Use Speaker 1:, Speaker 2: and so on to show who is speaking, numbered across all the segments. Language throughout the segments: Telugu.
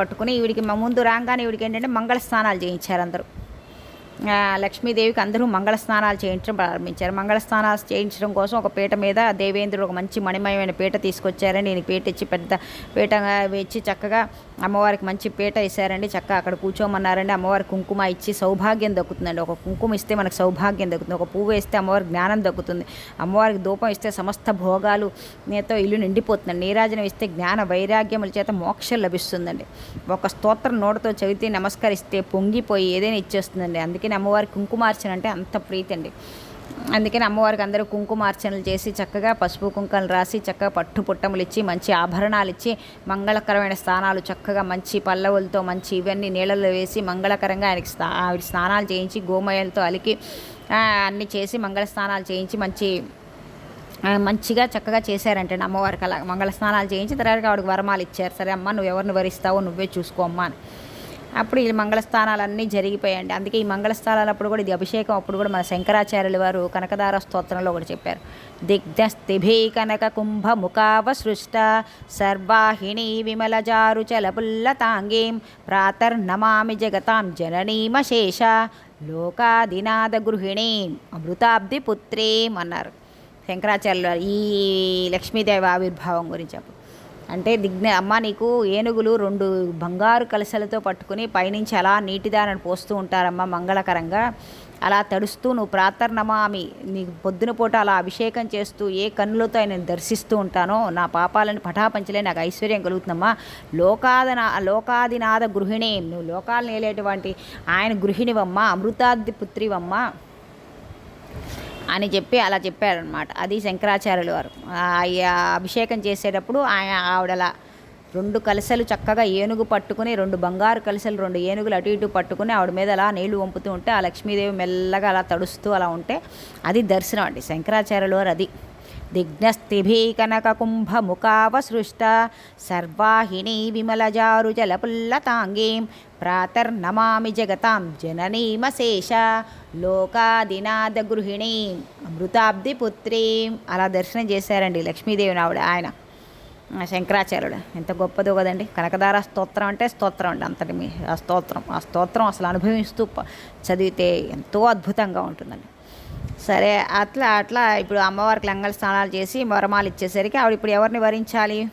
Speaker 1: పట్టుకుని ఈవిడికి ముందు రాగానే ఈవిడికి ఏంటంటే మంగళ స్నానాలు చేయించారు అందరూ. లక్ష్మీదేవికి అందరూ మంగళ స్నానాలు చేయించడం ప్రారంభించారు. మంగళ స్నానాలు చేయించడం కోసం ఒక పీట మీద దేవేంద్రుడు ఒక మంచి మణిమయమైన పీట తీసుకొచ్చారని నేను పీట ఇచ్చి పెద్ద పీట ఇచ్చి చక్కగా అమ్మవారికి మంచి పీట ఇస్తారండి చక్కగా అక్కడ కూర్చోమన్నారండి. అమ్మవారి కుంకుమ ఇచ్చి సౌభాగ్యం దక్కుతుందండి. ఒక కుంకుమ ఇస్తే మనకు సౌభాగ్యం దక్కుతుంది. ఒక పువ్వు వేస్తే అమ్మవారికి జ్ఞానం దక్కుతుంది. అమ్మవారికి ధూపం ఇస్తే సమస్త భోగాలు నేతో ఇల్లు నిండిపోతుందండి. నీరాజనం ఇస్తే జ్ఞాన వైరాగ్యముల చేత మోక్షం లభిస్తుందండి. ఒక స్తోత్రం నోటతో చదివితే నమస్కరిస్తే పొంగిపోయి ఏదైనా ఇచ్చేస్తుందండి. అందుకని అమ్మవారికి కుంకుమార్చన అంటే అంత ప్రీతి అండి. అందుకని అమ్మవారికి అందరూ కుంకుమార్చనలు చేసి చక్కగా పసుపు కుంకాలు రాసి చక్కగా పట్టు పుట్టములు ఇచ్చి మంచి ఆభరణాలు ఇచ్చి మంగళకరమైన స్నానాలు చక్కగా మంచి పల్లవులతో మంచి ఇవన్నీ నీళ్ళలో వేసి మంగళకరంగా ఆయనకి స్నా ఆవిడ స్నానాలు చేయించి గోమయాలతో అలికి అన్నీ చేసి మంగళ స్నానాలు చేయించి మంచి మంచిగా చక్కగా చేశారంటే అమ్మవారికి అలా మంగళ స్నానాలు చేయించి. తర్వాత ఆవిడకి వరమాలు ఇచ్చారు. సరే అమ్మ నువ్వు ఎవరిని వరిస్తావో నువ్వే చూసుకో అమ్మా అని. అప్పుడు ఈ మంగళస్థానాలన్నీ జరిగిపోయాయండి. అందుకే ఈ మంగళస్థానాలు అప్పుడు కూడా ఇది అభిషేకం అప్పుడు కూడా మన శంకరాచార్యుల వారు కనకదార స్తోత్రంలో కూడా చెప్పారు. దిగ్ధస్తిభి కనక కుంభ ముఖావసృష్ట సర్వాహిణీ విమలజారు చలపుల్లతాంగీం ప్రాతర్నమామి జగతాం జననీమశేష లోకాదినాద గృహిణీం అమృతాబ్ది పుత్రీం అన్నారు. శంకరాచార్యులు ఈ లక్ష్మీదేవి ఆవిర్భావం గురించి చెప్పారు అంటే దిగ్న అమ్మ నీకు ఏనుగులు రెండు బంగారు కలసలతో పట్టుకుని పైనుంచి అలా నీటిదారని పోస్తూ ఉంటారమ్మ మంగళకరంగా. అలా తడుస్తూ నువ్వు ప్రాతర్నమామి నీకు పొద్దున పూట అలా అభిషేకం చేస్తూ ఏ కన్నులతో ఆయన దర్శిస్తూ ఉంటానో నా పాపాలను పటాపంచలే నాకు ఐశ్వర్యం కలుగుతుందమ్మా. లోకాదన లోకాదినాథ గృహిణి నువ్వు లోకాలను ఏలేటువంటి ఆయన గృహిణివమ్మ అమృతాది పుత్రివమ్మ. అని చెప్పి అలా చెప్పారనమాట అది శంకరాచార్యులు వారు. ఆ అభిషేకం చేసేటప్పుడు ఆయన ఆవిడలా రెండు కలసలు చక్కగా ఏనుగు పట్టుకుని రెండు బంగారు కలసలు రెండు ఏనుగులు అటు ఇటు పట్టుకుని ఆవిడ మీద అలా నీళ్ళు వంపుతూ ఉంటే ఆ లక్ష్మీదేవి మెల్లగా అలా తడుస్తూ అలా ఉంటే అది దర్శనం అండి. శంకరాచార్యులు వారు అది. దిగ్నస్థిభీ కనక కుంభ ముఖావసృష్ట సర్వాహిణీ విమలజారు జలపుల్లతాంగీం ప్రాతర్నమామి జగతాం జననీమశేష లోకాదినాద అమృతాబ్దిపుత్రీం పుత్రీం అలా దర్శనం చేశారండి లక్ష్మీదేవిని ఆవిడ ఆయన. శంకరాచార్యుడు. ఎంత గొప్పదో కదండి. కనకదార స్తోత్రం అంటే స్తోత్రం అండి అంతటి మీ ఆ స్తోత్రం. ఆ స్తోత్రం అసలు అనుభవిస్తూ చదివితే ఎంతో అద్భుతంగా ఉంటుందండి. సరే అట్లా అట్లా. ఇప్పుడు అమ్మవారికి లంగల స్నానాలు చేసి వరమాలు ఇచ్చేసరికి ఆవిడ ఇప్పుడు ఎవరిని వరించాలి?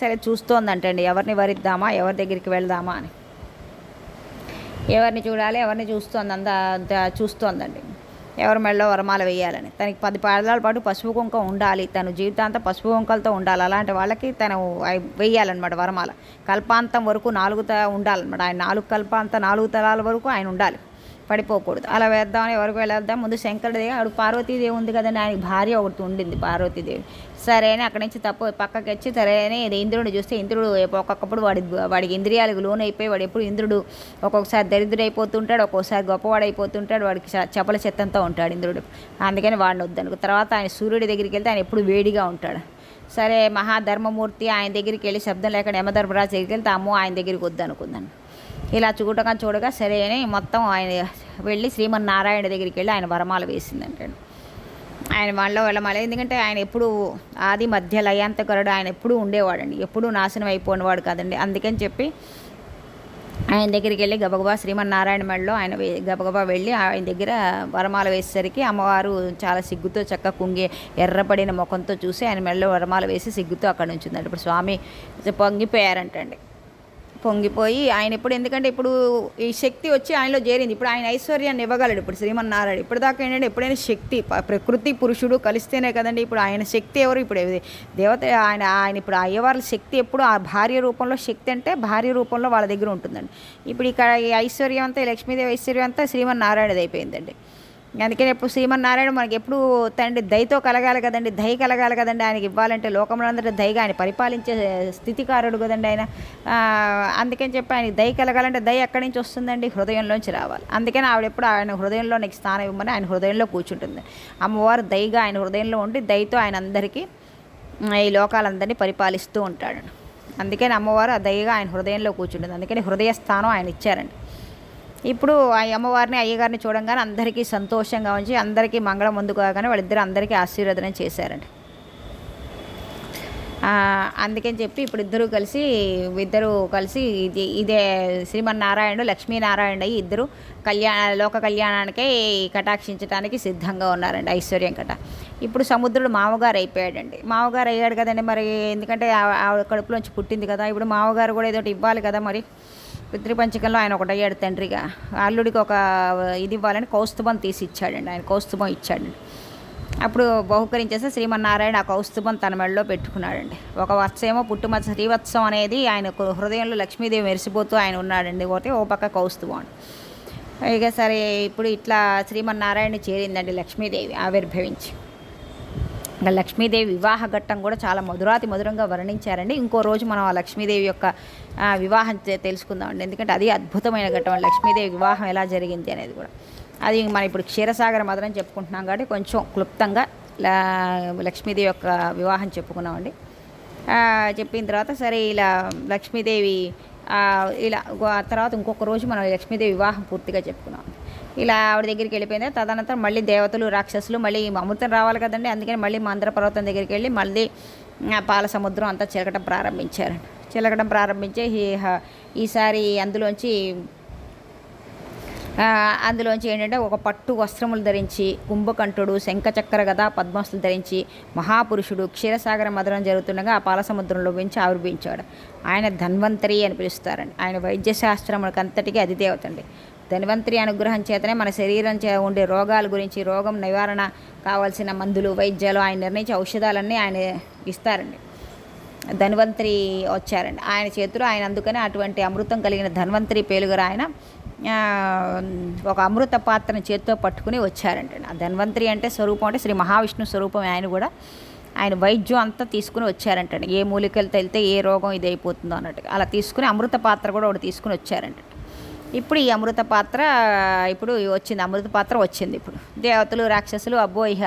Speaker 1: సరే చూస్తోందంటండి. ఎవరిని వరిద్దామా? ఎవరి దగ్గరికి వెళ్దామా అని. ఎవరిని చూడాలి? ఎవరిని చూస్తోంది? అంత అంత- చూస్తోందండి. ఎవరి మెడలో వరమాల వేయాలని. తనకి పది పాదాల పాటు పసుపు కుంక ఉండాలి. తను జీవితాంతం పసుపు కుంకలతో ఉండాలి. అలాంటి వాళ్ళకి తను వేయాలన్నమాట వరమాల. కల్పాంతం వరకు నాలుగు ఉండాలన్నమాట. ఆయన నాలుగు కల్పాంత నాలుగు తరాల వరకు ఆయన ఉండాలి. పడిపోకూడదు. అలా వేద్దామని ఎవరికి వెళ్ళేద్దాం. ముందు శంకరుడి ఆవిడ పార్వతీదేవి ఉంది కదండి ఆయనకి భార్య ఒకటి ఉండింది పార్వతీదేవి. సరే అని అక్కడి నుంచి తప్పు పక్కకి వచ్చి సరే ఇంద్రుడు ఇది చూస్తే ఇంద్రుడు ఒక్కొక్కప్పుడు వాడి వాడికి ఇంద్రియాలకు లోనైపోయి వాడు ఎప్పుడు ఇంద్రుడు. ఒక్కొక్కసారి దరిద్రుడైపోతుంటాడు ఒక్కొక్కసారి గొప్పవాడైపోతుంటాడు వాడికి చపల చెత్తంతో ఉంటాడు ఇంద్రుడు. అందుకని వాడిని వద్దనుకో. తర్వాత ఆయన సూర్యుడి దగ్గరికి వెళ్తే ఆయన ఎప్పుడు వేడిగా ఉంటాడు. సరే మహాధర్మమూర్తి ఆయన దగ్గరికి వెళ్ళి శబ్దం లేకుండా యమధర్మరాజు దగ్గరికి వెళ్తే అమ్మో ఆయన దగ్గరికి వద్దనుకుందాను ఇలా చూడగా చూడగా సరే అని మొత్తం ఆయన వెళ్ళి శ్రీమన్నారాయణ దగ్గరికి వెళ్ళి ఆయన వరమాల వేసిందంటాడు. ఆయన వాళ్ళ వెళ్ళమాలి ఎందుకంటే ఆయన ఎప్పుడు ఆది మధ్య లయాంతకరుడు ఆయన ఎప్పుడూ ఉండేవాడండి. ఎప్పుడూ నాశనం అయిపోయినవాడు కాదండి. అందుకని చెప్పి ఆయన దగ్గరికి వెళ్ళి గబగబా శ్రీమన్నారాయణ మెడలో ఆయన గబగబా వెళ్ళి ఆయన దగ్గర వరమాల వేసేసరికి అమ్మవారు చాలా సిగ్గుతో చక్క కుంగి ఎర్రపడిన ముఖంతో చూసి ఆయన మెడలో వరమాల వేసి సిగ్గుతో అక్కడ నుంచి ఉందండి. ఇప్పుడు స్వామి పొంగిపోయారంటండి. పొంగిపోయి ఆయన ఇప్పుడు ఎందుకంటే ఇప్పుడు ఈ శక్తి వచ్చి ఆయనలో చేరింది. ఇప్పుడు ఆయన ఐశ్వర్యాన్ని ఇవ్వగలడు. ఇప్పుడు శ్రీమన్నారాయణ ఇప్పుడు దాకా ఏంటంటే ఎప్పుడైనా శక్తి ప్రకృతి పురుషుడు కలిస్తేనే కదండి ఇప్పుడు ఆయన శక్తి ఎవరు? ఇప్పుడు దేవత ఆయన ఆయన ఇప్పుడు అయ్యవారి శక్తి ఎప్పుడు ఆ భార్య రూపంలో శక్తి అంటే భార్య రూపంలో వాళ్ళ దగ్గర ఉంటుందండి. ఇప్పుడు ఇక్కడ ఈ ఐశ్వర్యం అంతా లక్ష్మీదేవి ఐశ్వర్యం అంతా శ్రీమన్నారాయణది అయిపోయిందండి. అందుకని ఎప్పుడు శ్రీమన్నారాయణ మనకి ఎప్పుడు తండ్రి దయతో కలగాలి కదండి దయ కలగాలి కదండి. ఆయనకి ఇవ్వాలంటే లోకములందరూ దయగా ఆయన పరిపాలించే స్థితికారుడు కదండి ఆయన. అందుకని చెప్పి ఆయన దయ కలగాలంటే దయ ఎక్కడి నుంచి వస్తుందండి? హృదయంలోంచి రావాలి. అందుకని ఆవిడ ఎప్పుడు ఆయన హృదయంలో నీకు స్థానం ఇవ్వమని ఆయన హృదయంలో కూర్చుంటుంది. అమ్మవారు దయగా ఆయన హృదయంలో ఉండి దయతో ఆయన అందరికీ ఈ లోకాలందరినీ పరిపాలిస్తూ ఉంటాడు. అందుకని అమ్మవారు ఆ దయగా ఆయన హృదయంలో కూర్చుంటుంది. అందుకని హృదయ స్థానం ఆయన ఇచ్చారండి. ఇప్పుడు ఆ అమ్మవారిని అయ్యగారిని చూడంగానే అందరికీ సంతోషంగా ఉంచి అందరికీ మంగళం అందుకోగానే వాళ్ళిద్దరు అందరికీ ఆశీర్వదనం చేశారండి. అందుకని చెప్పి ఇప్పుడు ఇద్దరు కలిసి ఇద్దరు కలిసి ఇది ఇదే శ్రీమన్నారాయణుడు లక్ష్మీనారాయణ అయ్యి ఇద్దరు కళ్యాణ లోక కళ్యాణానికే కటాక్షించడానికి సిద్ధంగా ఉన్నారండి ఐశ్వర్యం కట. ఇప్పుడు సముద్రుడు మామగారు అయిపోయాడండి. మామగారు అయ్యాడు కదండి మరి ఎందుకంటే ఆ- ఆవిడ కడుపులోంచి పుట్టింది కదా ఇప్పుడు మామగారు కూడా ఏదో ఒకటి ఇవ్వాలి కదా మరి. పితృపంచకంలో ఆయన ఒకటయ్యాడు తండ్రిగా. అల్లుడికి ఒక ఇది ఇవ్వాలని కౌస్తుభం తీసి ఇచ్చాడండి ఆయన కౌస్తుభం ఇచ్చాడండి అప్పుడు బహుకరించేసి శ్రీమన్నారాయణ ఆ కౌస్తుభం తన మెడలో పెట్టుకున్నాడండి. ఒక వత్సేమో పుట్టుమచ్చ శ్రీవత్సం అనేది ఆయన హృదయంలో లక్ష్మీదేవి మెరిసిపోతూ ఆయన ఉన్నాడండి. పోతే ఓ పక్క కౌస్తుభం. ఇక సరే ఇప్పుడు ఇట్లా శ్రీమన్నారాయణ చేరిందండి లక్ష్మీదేవి ఆవిర్భవించి. ఇంకా లక్ష్మీదేవి వివాహ ఘట్టం కూడా చాలా మధురాతి మధురంగా వర్ణించారండి. ఇంకో రోజు మనం ఆ లక్ష్మీదేవి యొక్క వివాహం తెలుసుకుందామండి. ఎందుకంటే అది అద్భుతమైన ఘట్టం లక్ష్మీదేవి వివాహం ఎలా జరిగింది అనేది కూడా. అది మనం ఇప్పుడు క్షీరసాగర మధురం చెప్పుకుంటున్నాం కాబట్టి కొంచెం క్లుప్తంగా లక్ష్మీదేవి యొక్క వివాహం చెప్పుకున్నామండి. చెప్పిన తర్వాత సరే ఇలా లక్ష్మీదేవి ఇలా తర్వాత ఇంకొక రోజు మనం లక్ష్మీదేవి వివాహం పూర్తిగా చెప్పుకున్నాం. ఇలా ఆవిడ దగ్గరికి వెళ్ళిపోయింది. తదనంతరం మళ్ళీ దేవతలు రాక్షసులు మళ్ళీ అమృతం రావాలి కదండి. అందుకని మళ్ళీ మందర పర్వతం దగ్గరికి వెళ్ళి మళ్ళీ ఆ, పాల సముద్రం అంతా చిలకటం ప్రారంభించారు చిలకటం ప్రారంభించే హ- ఈసారి అందులోంచి అందులోంచి ఏంటంటే ఒక పట్టు వస్త్రములు ధరించి కుంభకంఠుడు శంఖచక్ర గదా పద్మస్తులు ధరించి మహాపురుషుడు క్షీరసాగర మధురం జరుగుతుండగా ఆ పాల సముద్రంలో పెంచి ఆవిర్భించాడు ఆయన ధన్వంతరి అని పిలుస్తారండి. ఆయన వైద్యశాస్త్రములకు అంతటికీ అధిదేవత అండి. ధన్వంతరి అనుగ్రహం చేతనే మన శరీరం చే ఉండే రోగాల గురించి రోగం నివారణ కావాల్సిన మందులు వైద్యాలు ఆయన నిర్ణయించే ఔషధాలన్నీ ఆయన ఇస్తారండి. ధన్వంతరి వచ్చారండి. ఆయన చేతులు ఆయన అందుకనే అటువంటి అమృతం కలిగిన ధన్వంతరి పేలుగురు ఆయన ఒక అమృత పాత్రను చేతితో పట్టుకుని వచ్చారంట ఆ ధన్వంతరి అంటే స్వరూపం అంటే శ్రీ మహావిష్ణు స్వరూపం ఆయన కూడా ఆయన వైద్యం అంతా తీసుకుని వచ్చారంటండి. ఏ మూలికలు తెలితే ఏ రోగం ఇది అయిపోతుందో అన్నట్టు అలా తీసుకుని అమృత పాత్ర కూడా ఒకటి తీసుకుని వచ్చారంట ఇప్పుడు ఈ అమృత పాత్ర ఇప్పుడు వచ్చింది అమృత పాత్ర వచ్చింది ఇప్పుడు. దేవతలు రాక్షసులు అబ్బో ఇహ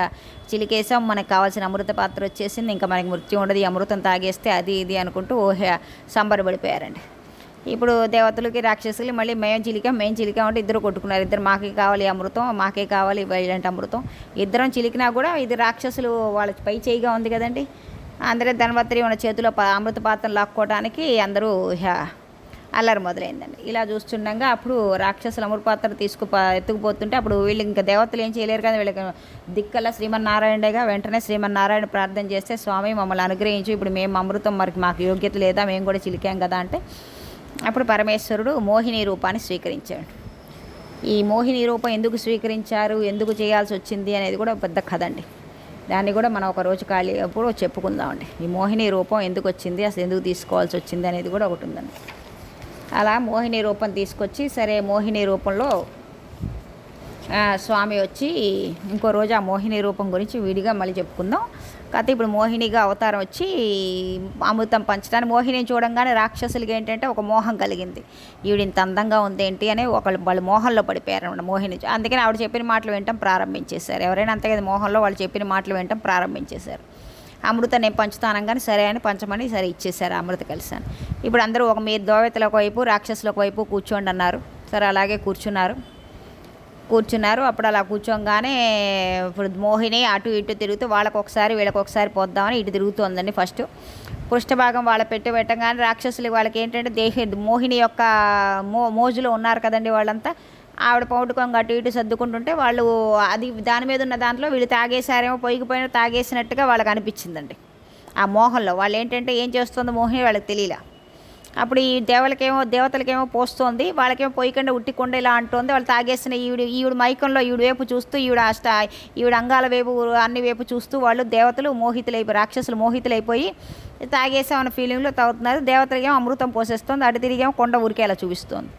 Speaker 1: చిలికేసాం మనకు కావాల్సిన అమృత పాత్ర వచ్చేసింది. ఇంకా మనకి మృత్యు ఉండదు. ఈ అమృతం తాగేస్తే అది ఇది అనుకుంటూ ఓహ సంబరపడిపోయారండి. ఇప్పుడు దేవతలకి రాక్షసులు మళ్ళీ మేము చిలికా మేము చిలికా అంటే ఇద్దరు కొట్టుకున్నారు. ఇద్దరు మాకే కావాలి అమృతం మాకే కావాలి ఇలాంటి అమృతం. ఇద్దరం చిలికినా కూడా ఇది రాక్షసులు వాళ్ళ పై చేయిగా ఉంది కదండి. అందరూ ధన్వంతరి ఉన్న చేతిలో అమృత పాత్ర లాక్కోవడానికి అందరూ ఇహ అల్లరి మొదలైందండి. ఇలా చూస్తుండగా అప్పుడు రాక్షసుల అమృత పాత్ర తీసుకు ఎత్తుకుపోతుంటే అప్పుడు వీళ్ళు ఇంకా దేవతలు ఏం చేయలేరు కదా వీళ్ళకి దిక్కల శ్రీమన్నారాయణగా వెంటనే శ్రీమన్నారాయణ ప్రార్థన చేస్తే స్వామి మమ్మల్ని అనుగ్రహించు ఇప్పుడు మేము అమృతం మరి మాకు యోగ్యత లేదా మేము కూడా చిలికాం కదా అంటే అప్పుడు పరమేశ్వరుడు మోహిని రూపాన్ని స్వీకరించాడు. ఈ మోహిని రూపం ఎందుకు స్వీకరించారు ఎందుకు చేయాల్సి వచ్చింది అనేది కూడా పెద్ద కథ అండి. దాన్ని కూడా మనం ఒక రోజు ఖాళీ అప్పుడు చెప్పుకుందామండి. ఈ మోహిని రూపం ఎందుకు వచ్చింది అసలు ఎందుకు తీసుకోవాల్సి వచ్చింది అనేది కూడా ఒకటి ఉందండి. అలా మోహిని రూపం తీసుకొచ్చి సరే మోహిని రూపంలో స్వామి వచ్చి ఇంకో రోజు ఆ మోహిని రూపం గురించి విడిగా మళ్ళీ చెప్పుకుందాం. కాకపోతే ఇప్పుడు మోహినిగా అవతారం వచ్చి అమృతం పంచడానికి మోహిని చూడంగానే రాక్షసులకి ఏంటంటే ఒక మోహం కలిగింది. ఈవిడ ఇంత అందంగా ఉంది ఏంటి అని ఒకళ్ళు వాళ్ళు మోహంలో పడిపోయారు అన్నమాట మోహిని. అందుకని ఆవిడ చెప్పిన మాటలు వినటం ప్రారంభించేశారు. ఎవరైనా అంతే కదా మోహంలో వాళ్ళు చెప్పిన మాటలు వినటం ప్రారంభించేశారు. అమృత నేను పంచుతానంగానే సరే అని పంచమని సరే ఇచ్చేసారు అమృత కలిసాను ఇప్పుడు అందరూ ఒక మీరు దోవెతలకు వైపు రాక్షసుల వైపు కూర్చోండి అన్నారు. సరే అలాగే కూర్చున్నారు. కూర్చున్నారు. అప్పుడు అలా కూర్చోగానే ఇప్పుడు మోహిని అటు ఇటు తిరుగుతూ వాళ్ళకి ఒకసారి వీళ్ళకి ఒకసారి పోద్దామని ఇటు తిరుగుతుందండి ఫస్ట్. పృష్ఠభాగం వాళ్ళ పెట్టి పెట్టగానే రాక్షసులు వాళ్ళకి ఏంటంటే దేహ మోహిని యొక్క మో మోజులో ఉన్నారు కదండి వాళ్ళంతా. ఆవిడ పౌడుకొని అటు ఇటు సర్దుకుంటుంటే వాళ్ళు అది దాని మీద ఉన్న దాంట్లో వీళ్ళు తాగేసారేమో పొయ్యిపోయిన తాగేసినట్టుగా వాళ్ళకి అనిపించిందండి. ఆ మోహంలో వాళ్ళు ఏంటంటే ఏం చేస్తుందో మోహమే వాళ్ళకి తెలియలే. అప్పుడు ఈ దేవలకేమో దేవతలకేమో పోస్తోంది వాళ్ళకేమో పోయికుండా ఉట్టికుండా ఇలా అంటోంది వాళ్ళు తాగేసిన ఈవిడ ఈవిడ మైకంలో ఈవిడ వైపు చూస్తూ ఈవిడ అష్ట ఈవిడ అంగాల వైపు అన్ని వైపు చూస్తూ వాళ్ళు దేవతలు మోహితులైపోయి రాక్షసులు మోహితులైపోయి తాగేసామన్న ఫీలింగ్లో తాగుతున్నారు దేవతలకేమో అమృతం పోసేస్తుంది అటు తిరిగేమో కొండ ఊరికేలా చూపిస్తోంది.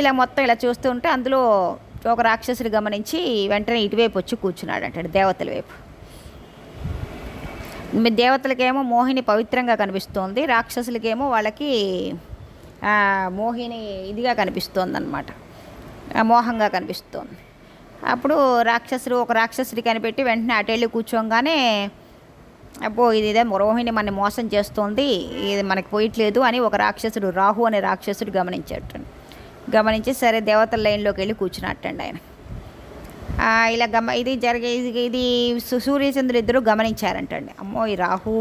Speaker 1: ఇలా మొత్తం ఇలా చూస్తూ ఉంటే అందులో ఒక రాక్షసుని గమనించి వెంటనే ఇటువైపు వచ్చి కూర్చున్నాడు అంటాడు దేవతల వైపు. మీ దేవతలకేమో మోహిని పవిత్రంగా కనిపిస్తోంది రాక్షసులకేమో వాళ్ళకి మోహిని ఇదిగా కనిపిస్తోంది అనమాట మోహంగా కనిపిస్తోంది. అప్పుడు రాక్షసుడు ఒక రాక్షసుడి కనిపెట్టి వెంటనే అటు వెళ్ళి కూర్చోగానే అబ్బో ఇది ఇదే మోహిని మన మోసం చేస్తోంది ఇది మనకి పోయట్లేదు అని ఒక రాక్షసుడు రాహు అనే రాక్షసుడు గమనించాడు గమనించి సరే దేవతల లైన్లోకి వెళ్ళి కూర్చున్నట్టండి ఆయన. ఇలా గమ ఇది జరిగే ఇది ఇది ఇద్దరు గమనించారంటండి. అమ్మో ఈ రాహు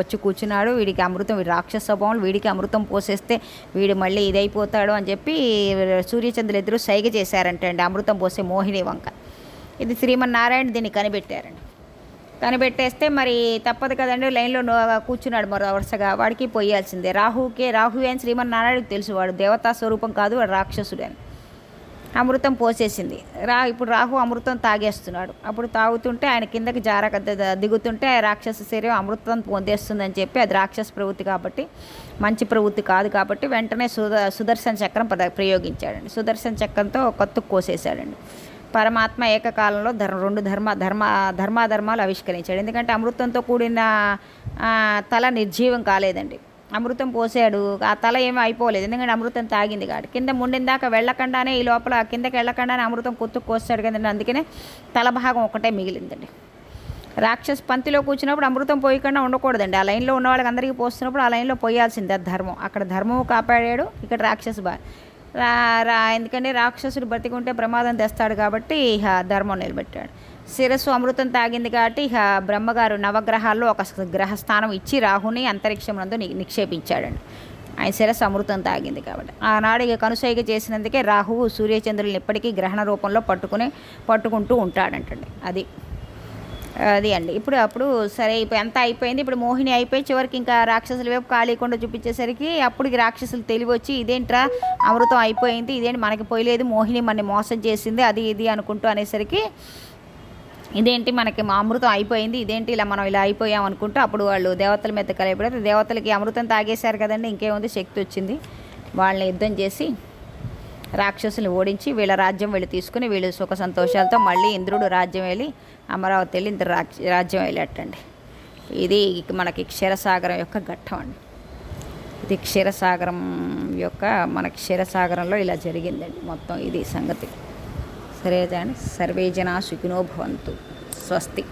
Speaker 1: వచ్చి కూర్చున్నాడు వీడికి అమృతం వీడి రాక్షస స్వభావం వీడికి అమృతం పోసేస్తే వీడు మళ్ళీ ఇదైపోతాడు అని చెప్పి సూర్యచంద్రులు ఇద్దరు సైగ చేశారంటండి అమృతం పోసే మోహిని వంక. ఇది శ్రీమన్నారాయణ దీన్ని కనిపెట్టారండి. కనిపెట్టేస్తే మరి తప్పదు కదండి లైన్లో కూర్చున్నాడు మరో వరుసగా. వాడికి పోయాల్సిందే. రాహుకే రాహు అని శ్రీమన్నారాయణకి తెలుసు వాడు. దేవతా స్వరూపం కాదు వాడు రాక్షసుడు అని. అమృతం పోసేసింది. రా ఇప్పుడు రాహు అమృతం తాగేస్తున్నాడు. అప్పుడు తాగుతుంటే ఆయన కిందకి జారక దిగుతుంటే రాక్షస శరీరం అమృతం పొందేస్తుందని చెప్పి అది రాక్షస ప్రవృత్తి కాబట్టి మంచి ప్రవృత్తి కాదు కాబట్టి వెంటనే సుద సుదర్శన చక్రం ప్రయోగించాడండి. సుదర్శన చక్రంతో కొత్త కోసేశాడండి. పరమాత్మ ఏకకాలంలో ధర్మ రెండు ధర్మ ధర్మ ధర్మాధర్మాలు ఆవిష్కరించాడు. ఎందుకంటే అమృతంతో కూడిన తల నిర్జీవం కాలేదండి. అమృతం పోసాడు ఆ తల ఏమీ అయిపోలేదు. ఎందుకంటే అమృతం తాగింది కాడు కింద ముండిన దాకా వెళ్ళకుండానే ఈ లోపల కిందకి వెళ్ళకుండానే అమృతం కొత్తు కోస్తాడు కదండి. అందుకనే తల భాగం ఒకటే మిగిలిందండి. రాక్షస్ పంతిలో కూర్చున్నప్పుడు అమృతం పోయకుండా ఉండకూడదండి. ఆ లైన్లో ఉన్న వాళ్ళకి అందరికీ పోస్తున్నప్పుడు ఆ లైన్లో పోయాల్సిందే ధర్మం. అక్కడ ధర్మము కాపాడాడు ఇక్కడ రాక్షస బా రా రా. ఎందుకంటే రాక్షసుడు బతికుంటే ప్రమాదం తెస్తాడు కాబట్టి ఇహ ధర్మం నిలబెట్టాడు. శిరస్సు అమృతం తాగింది కాబట్టి ఇక బ్రహ్మగారు నవగ్రహాల్లో ఒక గ్రహస్థానం ఇచ్చి రాహుని అంతరిక్షమునందు నిక్షేపించాడండి ఆయన శిరస్సు అమృతం తాగింది కాబట్టి. ఆనాడు ఇక కనుసైగ చేసినందుకే రాహువు సూర్యచంద్రులను ఇప్పటికీ గ్రహణ రూపంలో పట్టుకుని పట్టుకుంటూ ఉంటాడంటండి. అది అది అండి. ఇప్పుడు అప్పుడు సరే ఇప్పుడు ఎంత అయిపోయింది? ఇప్పుడు మోహిని అయిపోయి చివరికి ఇంకా రాక్షసుల వైపు కాళీకుండా చూపించేసరికి అప్పుడు రాక్షసులు తెలివి వచ్చి ఇదేంట్రా అమృతం అయిపోయింది ఇదేంటి మనకి పోయలేదు మోహిని మనని మోసం చేసింది అది ఇది అనుకుంటూ అనేసరికి ఇదేంటి మనకి మా అమృతం అయిపోయింది ఇదేంటి ఇలా మనం ఇలా అయిపోయాం అనుకుంటూ అప్పుడు వాళ్ళు దేవతల మీద కలిపి దేవతలకి అమృతం తాగేశారు కదండి ఇంకేముంది? శక్తి వచ్చింది. వాళ్ళని యుద్ధం చేసి రాక్షసుని ఓడించి వీళ్ళ రాజ్యం వీళ్ళు తీసుకుని వీళ్ళు సుఖ సంతోషాలతో మళ్ళీ ఇంద్రుడు రాజ్యం వెళ్ళి అమరావతి వెళ్ళి ఇంద్ర రాజ్యం వెళ్ళేటండి. ఇది మనకి క్షీరసాగరం యొక్క ఘట్టం అండి. ఇది క్షీరసాగరం యొక్క మన క్షీరసాగరంలో ఇలా జరిగిందండి మొత్తం ఇది సంగతి. సరే అండి? సర్వే జనా సుఖినో భవంతు. స్వస్తి.